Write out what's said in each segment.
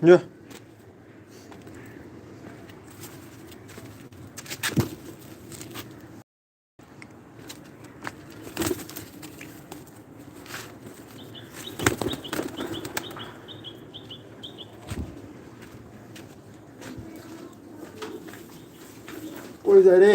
Yeah. কই যায় রে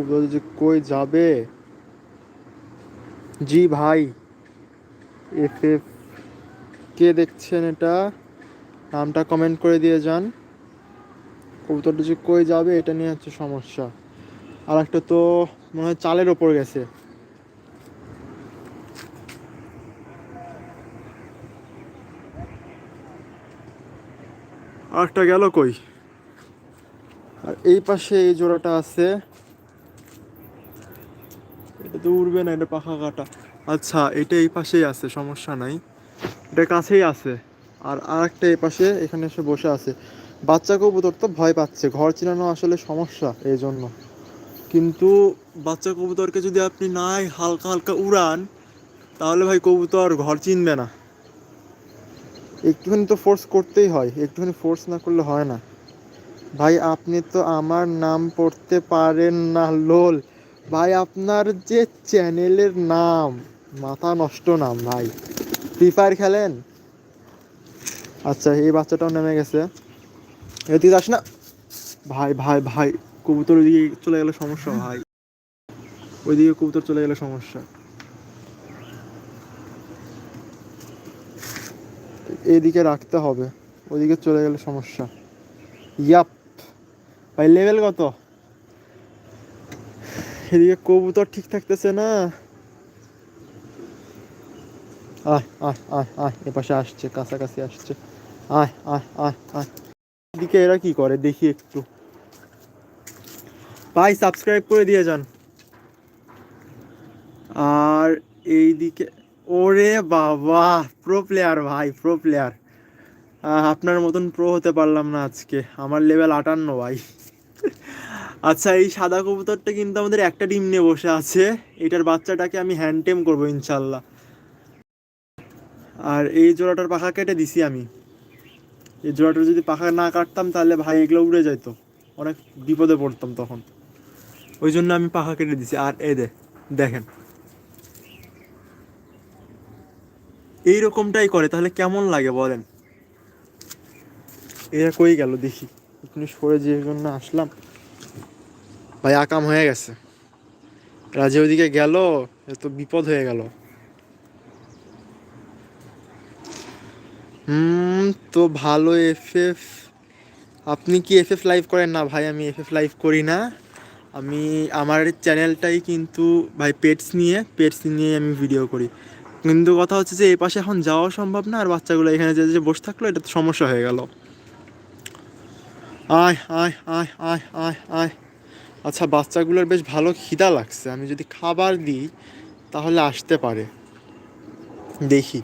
কবুতর যে, কই যাবে? জি ভাই এফ এফ কে দেখছেন এটা? নামটা কমেন্ট করে দিয়ে যান। কবুতরটা যে কই যাবে, এটা নিয়ে হচ্ছে সমস্যা। আর একটা তো মনে হয় চালের ওপর গেছে। আর একটা গেল কই? আর এই পাশে এই জোড়াটা আছে। এটা উড়বে না, এটা পাখা কাটা। আচ্ছা এটা এই পাশেই আছে, সমস্যা নাই। এটা কাছেই আছে। আর আরেকটা এই পাশে, এখানে এসে বসে আছে। বাচ্চা কবুতর তো ভয় পাচ্ছে, ঘর চিনানো আসলে সমস্যা এই জন্য কিন্তু বাচ্চা কবুতরকে যদি আপনি নাই হালকা হালকা উড়ান, তাহলে ভাই কবুতর ঘর চিনবে না। একটুখানি তো ফোর্স করতেই হয়, একটুখানি ফোর্স না করলে হয় না। ভাই, আপনি তো আমার নাম পড়তে পারেন না, লোল। ভাই, আপনার যে চ্যানেলের নাম, মাথা নষ্ট নাম ভাই। ফ্রি ফায়ার খেলেন? আচ্ছা এই বাচ্চাটাও নেমে গেছে। এদিকে যাস না। ভাই ভাই ভাই, কবুতর ওইদিকে চলে গেলে সমস্যা ভাই। ওইদিকে কবুতর চলে গেলে সমস্যা। এদিকে রাখতে হবে, ওইদিকে চলে গেলে সমস্যা। ইয়াপ, ভাই লেভেল কত? এদিকে কবুতর ঠিক থাকতেছে না। আয় আয় এপাশে আসছে, কাছাকাছি আসছে। আয় আয় আয় আয়। এদিকে এরা কি করে? দেখি একটু। ভাই সাবস্ক্রাইব করে দিয়ে যান। আর এইদিকে, ওরে বাবা প্রো প্লেয়ার ভাই প্রো প্লেয়ার আপনার মতন প্রো হতে পারলাম না আজকে। আমার লেভেল আটান্ন ভাই। আচ্ছা এই সাদা কবুতরটা কিন্তু আমাদের একটা ডিম নিয়ে বসে আছে। এটার বাচ্চাটাকে আমি হ্যান্ডটেম করব ইনশাল্লাহ আর এই জোড়াটার পাখা কেটে দিছি আমি। এই জোড়াটার যদি পাখা না কাটতাম, তাহলে ভাই এগুলো উড়ে যাইতো। অনেক বিপদে পড়তাম তখন। ওই জন্য আমি পাখা কেটে দিছি। আর দে, দেখেন। এই রকমটাই করে, তাহলে কেমন লাগে বলেন? এরা কই গেল দেখি। এখানে সরে যে জন্য আসলাম। ভাই, আকাম হয়ে গেছে। এরা যে ওইদিকে গেল, এ তো বিপদ হয়ে গেল। হুম, তো ভালো এফএফ। আপনি কি এফএফ লাইভ করেন? না ভাই, আমি এফএফ লাইভ করি না। আমি, আমার চ্যানেলটাই কিন্তু, ভাই পেটস নিয়ে পেটস নিয়ে আমি ভিডিও করি। কিন্তু কথা হচ্ছে যে এই পাশে এখন যাওয়া সম্ভব না, আর বাচ্চাগুলো এখানে যে যে বসে থাকল, এটা তো সমস্যা হয়ে গেল। আয় আয় আয় আয় আয় আয়। আচ্ছা বাচ্চাগুলোর বেশ ভালো খিদা লাগছে। আমি যদি খাবার দিই, তাহলে আসতে পারে। দেখি।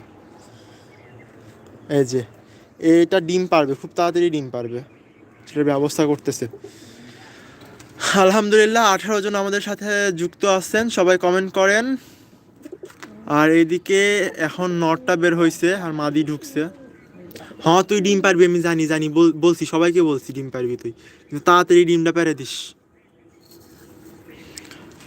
এই যে, এটা ডিম পারবে, খুব তাড়াতাড়ি ডিম পারবে। সেটার ব্যবস্থা করতেছে। আলহামদুলিল্লাহ, আঠারো জন আমাদের সাথে যুক্ত আছেন। সবাই কমেন্ট করেন। আর এইদিকে এখন নটটা বের হয়েছে আর মাদি ঢুকছে। হ্যাঁ তুই ডিম পারবি, আমি জানি জানি। বল- বলছি, সবাইকে বলছি ডিম পারবি তুই। তাড়াতাড়ি ডিমটা পেরে দিস।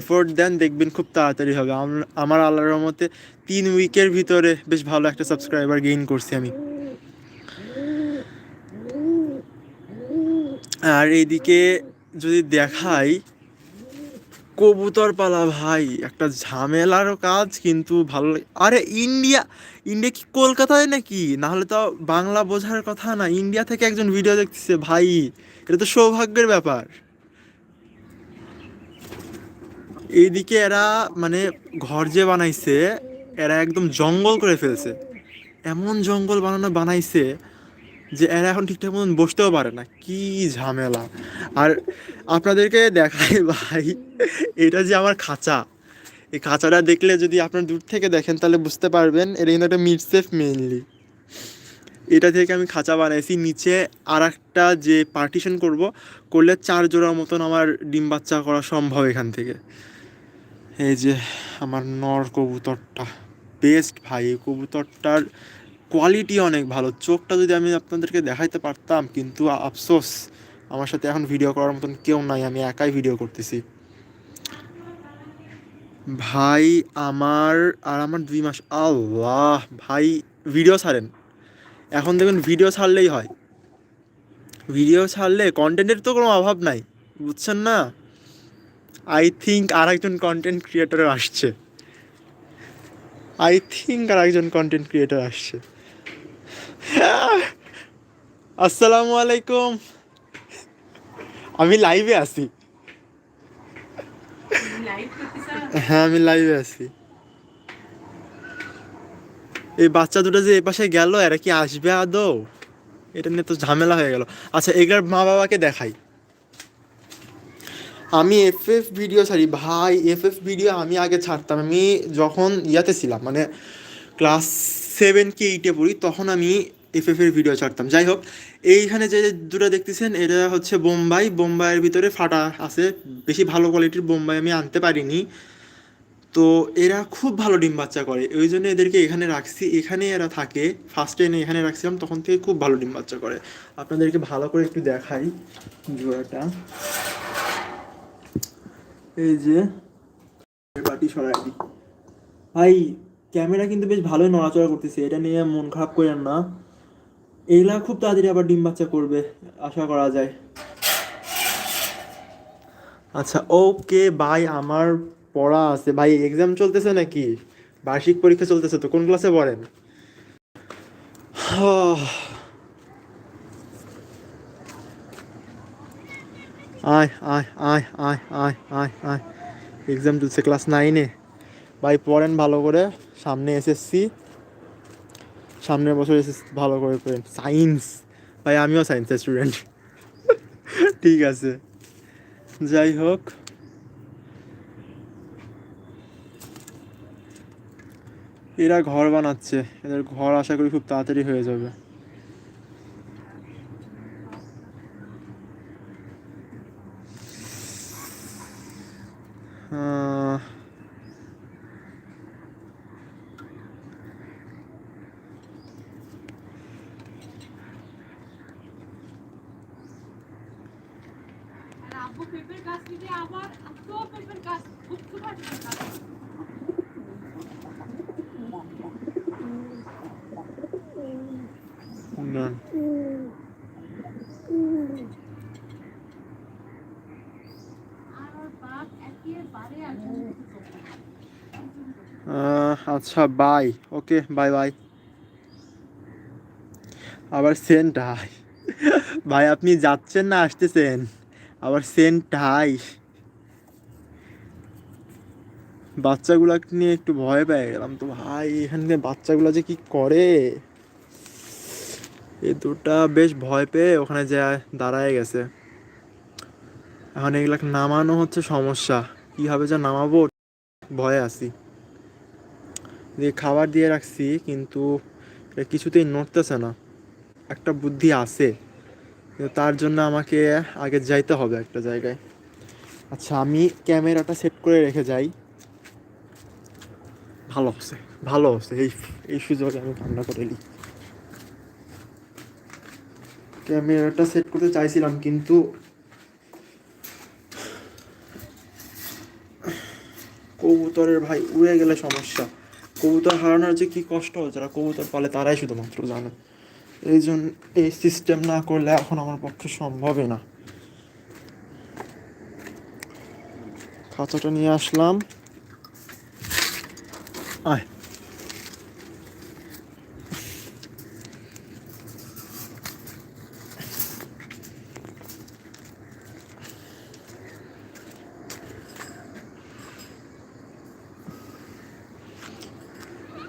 এফোর্ট দেন, দেখবেন খুব তাড়াতাড়ি হবে। আমার আল্লাহর রহমতে তিন উইকের ভিতরে বেশ ভালো একটা সাবস্ক্রাইবার গেইন করছি আমি। আর এইদিকে যদি দেখাই কবুতর পালা ভাই, একটা ঝামেলারও কাজ কিন্তু ভালো আরে ইন্ডিয়া ইন্ডিয়া কি কলকাতায় নাকি? না হলে তো বাংলা বোঝার কথা না। ইন্ডিয়া থেকে একজন ভিডিও দেখতেছে, ভাই, এটা তো সৌভাগ্যের ব্যাপার। এইদিকে এরা মানে ঘর যে বানাইছে, এরা একদম জঙ্গল করে ফেলছে। এমন জঙ্গল বানানো বানাইছে যে এরা এখন ঠিকঠাক মতন বসতেও পারে না। কি ঝামেলা। আর আপনাদেরকে দেখাই ভাই, এটা যে আমার খাঁচা। এই খাঁচাটা দেখলে যদি আপনার দূর থেকে দেখেন, তাহলে বুঝতে পারবেন এটা কিন্তু একটা মিড সেফ মেইনলি। এটা থেকে আমি খাঁচা বানাইছি। নিচে আর একটা যে পার্টিশন করব, করলে চার জোড়ার মতন আমার ডিম বাচ্চা করা সম্ভব এখান থেকে। এই যে আমার নর কবুতরটা। বেস্ট ভাই, এই কবুতরটার কোয়ালিটি অনেক ভালো। চোখটা যদি আমি আপনাদেরকে দেখাইতে পারতাম, কিন্তু আফসোস, আমার সাথে এখন ভিডিও করার মতন কেউ নাই, আমি একাই ভিডিও করতেছি। ভাই, আমার, আর আমার দুই মাস, আল্লাহ, ভাই ভিডিও ছাড়েন। এখন দেখবেন ভিডিও ছাড়লেই হয়। ভিডিও ছাড়লে কন্টেন্টের তো কোনো অভাব নাই, বুঝছেন না? আই থিঙ্ক আর একজন কন্টেন্ট ক্রিয়েটর আসছে। আই থিঙ্ক আর একজন কন্টেন্ট ক্রিয়েটর আসছে। আসসালামু আলাইকুম। আমি লাইভে আছি। হ্যাঁ আমি লাইভে আছি। এই বাচ্চা দুটো যে এ পাশে গেল, এরা কি আসবে আদৌ? এটা নিয়ে তো ঝামেলা হয়ে গেল। আচ্ছা এগুলার মা বাবাকে দেখাই। আমি এফ এফ ভিডিও ছাড়ি, ভাই এফ এফ ভিডিও আমি আগে ছাড়তাম। আমি যখন ইয়াতে ছিলাম মানে ক্লাস সেভেন কি এইটে পড়ি, তখন আমি এফ এফ এর ভিডিও ছাড়তাম। যাই হোক, এইখানে যে দুটো দেখতেছেন, এটা হচ্ছে বোম্বাই। বোম্বাইয়ের ভিতরে ফাটা আছে। বেশি ভালো কোয়ালিটির বোম্বাই আমি আনতে পারিনি। তো এরা খুব ভালো ডিম বাচ্চা করে। ওই জন্য এদেরকে এখানে রাখছি। এখানে এরা থাকে ফার্স্টে এনে এখানে রাখছিলাম, তখন থেকে খুব ভালো ডিম বাচ্চা করে। আপনাদেরকে ভালো করে একটু দেখাই জোড়াটা এই যে, বাটি সরাই ভাই, ক্যামেরা কিন্তু বেশ ভালোই নড়াচড়া করতেছে, এটা নিয়ে মন খারাপ করেন না। এইগুলা খুব তাড়াতাড়ি আবার ডিম বাচ্চা করবে, আশা করা যায়। আচ্ছা ওকে, ভাই, আমার পড়া আছে। ভাই এক্সাম চলতেছে নাকি? বার্ষিক পরীক্ষা চলতেছে তো, কোন ক্লাসে পড়েন? আয় আয় আয় আয় আয় আয় আয় এক্সাম চলছে ক্লাস নাইনে ভাই পড়েন ভালো করে। সামনে এসএসসি সামনের বছর এসএসসি ভালো করে পড়েন। সায়েন্স ভাই, আমিও সায়েন্সের স্টুডেন্ট ঠিক আছে। যাই হোক। এরা ঘর বানাচ্ছে। এদের ঘর আশা করি খুব তাড়াতাড়ি হয়ে যাবে। 嗯 আচ্ছা বাই ওকে বাই বাই আবার সেন্ট হাই ভাই, আপনি যাচ্ছেন না, আসতেছেন? আবার সেন্ট হাই বাচ্চাগুলাকে নিয়ে একটু ভয় পেয়ে গেলাম তো ভাই, এখানে বাচ্চাগুলো যে কি করে? এ দুটা বেশ ভয় পেয়ে ওখানে যা দাঁড়ায় গেছে। এখন এগুলাকে নামানো হচ্ছে সমস্যা। কীভাবে যা নামাবো? ভয়ে আছি। দিয়ে খাবার দিয়ে রাখছি, কিন্তু কিছুতেই নড়তেছে না। একটা বুদ্ধি আছে তার জন্য আমাকে আগে যাইতে হবে একটা জায়গায়। আচ্ছা আমি ক্যামেরাটা সেট করে রেখে যাই। ভালো হচ্ছে ভালো হচ্ছে। এই এই সুযোগে আমি কান্না করে নিই। ক্যামেরাটা সেট করতে চাইছিলাম, কিন্তু কবুতরের ভাই, উড়ে গেলে সমস্যা। কবুতর হারানোর যে কী কষ্ট, যারা কবুতর পালে তারাই শুধুমাত্র জানে। এই জন্য এই সিস্টেম না করলে এখন আমার পক্ষে সম্ভবই না। খাঁচাটা নিয়ে আসলাম। আয়।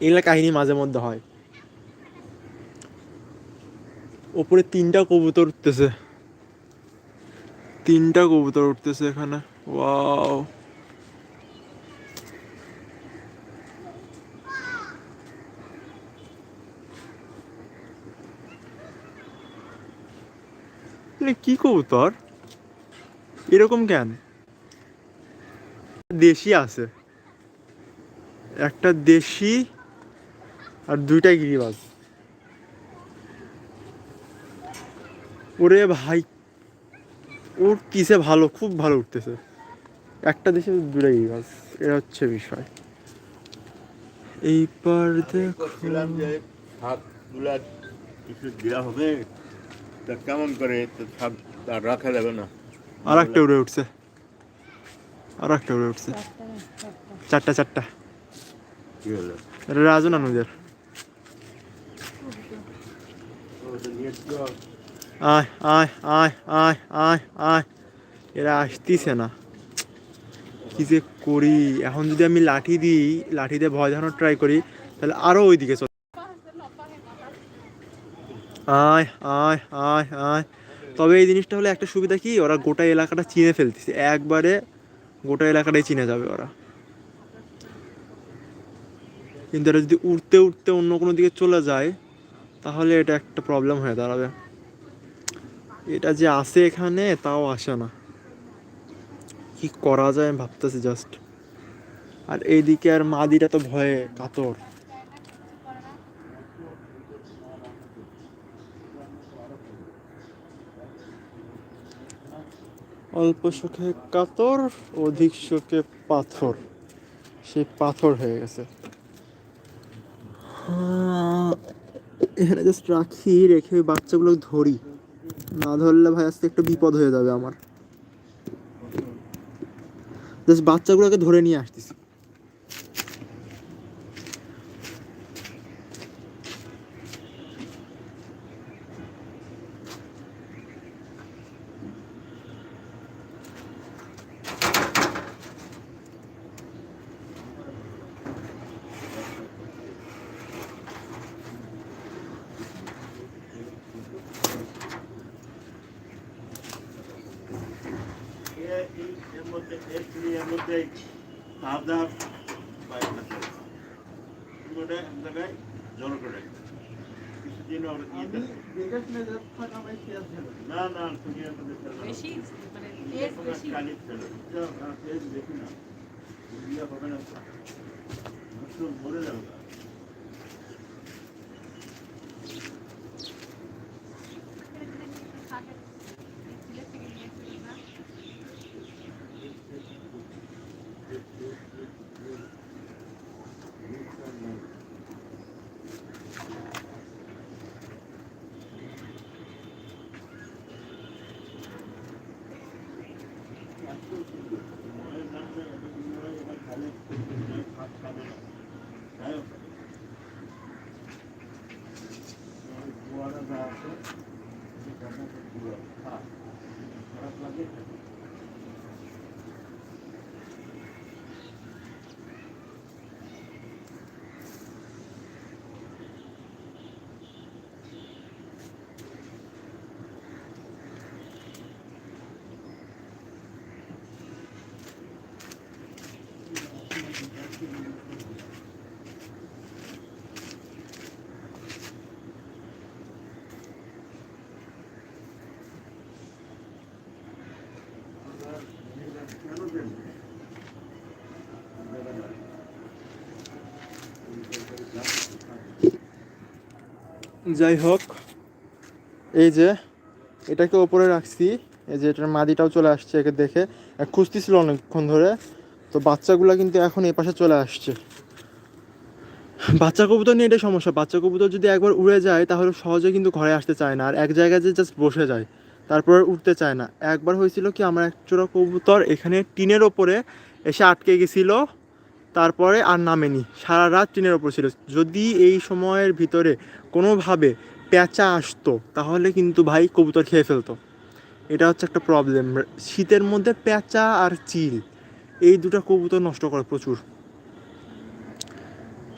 এগুলা কাহিনী মাঝে মধ্যে হয়। ওপরে তিনটা কবুতর উঠতেছে। তিনটা কবুতর উঠতেছে এখানে। ওয়াও। কি কবুতর? এরকম কেন? দেশি আছে। একটা দেশি আর দুইটা গিরিবাজ। ওরে ভাই ওর কিসে ভালো খুব ভালো উঠতেছে। একটা দেশে দুইটা গিরিবাজ এটা হচ্ছে বিষয়। যে শাকগুলা কিছু দেওয়া হবে তা কেমন করে আর রাখা যাবে না আর একটা উড়ে উঠছে। আর একটা উড়ে উঠছে। চারটা চারটা। কি হলো? এটা রাজু নানুদের আয় আয় আয় আয় আয় আয় এরা আসতিছে না। কি যে করি? এখন যদি আমি লাঠি দিই লাঠি দিয়ে ভয় দেখানোর ট্রাই করি, তাহলে আরও ওইদিকে চল। আয় আয় আয় আয়। তবে এই জিনিসটা হলে একটা সুবিধা কি? ওরা গোটা এলাকাটা চিনে ফেলতেছে। একবারে গোটা এলাকাটাই চিনে যাবে ওরা। কিন্তু এটা যদি উঠতে উঠতে অন্য কোনো দিকে চলে যায় তাহলে এটা একটা প্রবলেম হয়ে দাঁড়াবে। এটা যে আসে এখানে, তাও আসে না। কি করা যায় আমি ভাবতেছি জাস্ট আর এইদিকে আর মাদিটা তো ভয়ে কাতর। অল্প সুখে কাতর, অধিক সুখে পাথর। সেই পাথর হয়ে গেছে। এখানে জাস্ট রাখি, রেখে ওই বাচ্চাগুলো ধরি। না ধরলে ভাই আজকে একটু বিপদ হয়ে যাবে আমার। জাস্ট বাচ্চাগুলোকে ধরে নিয়ে আসতেছি। ওটা এক জায়গায় জড়ো করে রাখবে। কিছুদিন ওর ইয়েতে না না তেজ মধ্যে কালি ফেলো। বেশি না। হবে না মরে যাবে না। মরে যাবে, এটা দুনিয়ায় এটা খালি ভাত খাবে না। তাই হোক। ওই বুয়ারা যা আছে, সেটা মতো বুয়া, খা। খারাপ লাগে কেন দেন যাই হোক, এই যে এটাকে ওপরে রাখছি, এই যে এটার মাদিটাও চলে আসছে একে দেখে। খুঁজতেছিল অনেকক্ষণ ধরে, তো বাচ্চাগুলো কিন্তু এখন এই পাশে চলে আসছে। বাচ্চা কবুতর নিয়ে এটাই সমস্যা, বাচ্চা কবুতর যদি একবার উড়ে যায়, তাহলে সহজে কিন্তু ঘরে আসতে চায় না, আর এক জায়গায় যে জাস্ট বসে যায়, তারপর উঠতে চায় না। একবার হয়েছিল কি, আমার এক চোরা কবুতর এখানে টিনের ওপরে এসে আটকে গেছিল তারপরে আর নামেনি। সারা রাত ট্রেনের ওপর ছিল। যদি এই সময়ের ভিতরে কোনোভাবে প্যাঁচা আসতো, তাহলে কিন্তু ভাই কবুতর খেয়ে ফেলতো। এটা হচ্ছে একটা প্রবলেম শীতের মধ্যে প্যাঁচা আর চিল, এই দুটো কবুতর নষ্ট করে প্রচুর।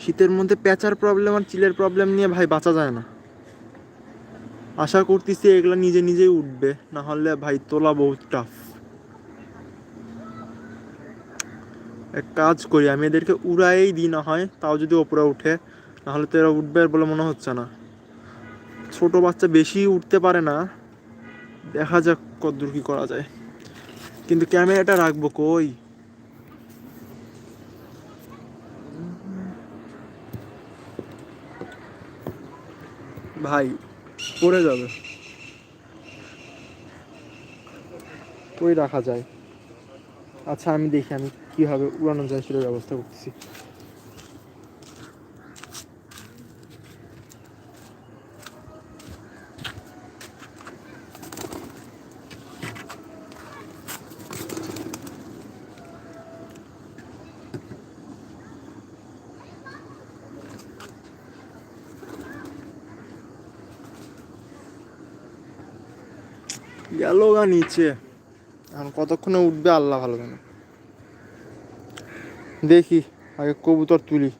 শীতের মধ্যে প্যাঁচার প্রবলেম আর চিলের প্রবলেম নিয়ে ভাই বাঁচা যায় না। আশা করতেছি এগুলো নিজে নিজেই উঠবে না হলে ভাই তোলা বহুত টাফ এক কাজ করি, আমি এদেরকে উড়াই দিই না হয়, তাও যদি ওপরে উঠে, নাহলে তো এরা উঠবে বলে মনে হচ্ছে না। ছোট বাচ্চা বেশি উঠতে পারে না, দেখা যাক কতদূর কি করা যায়। কিন্তু ক্যামেরাটা রাখব কই? ভাই, পড়ে যাবে। কই রাখা যায়? আচ্ছা আমি দেখি, আমি কীভাবে উড়ানো যায় সেটার ব্যবস্থা করতেছি। গেল গা নিচে। এখন কতক্ষণে উঠবে আল্লাহ ভালো জানে। দেখি আগে কবুতর তুলি।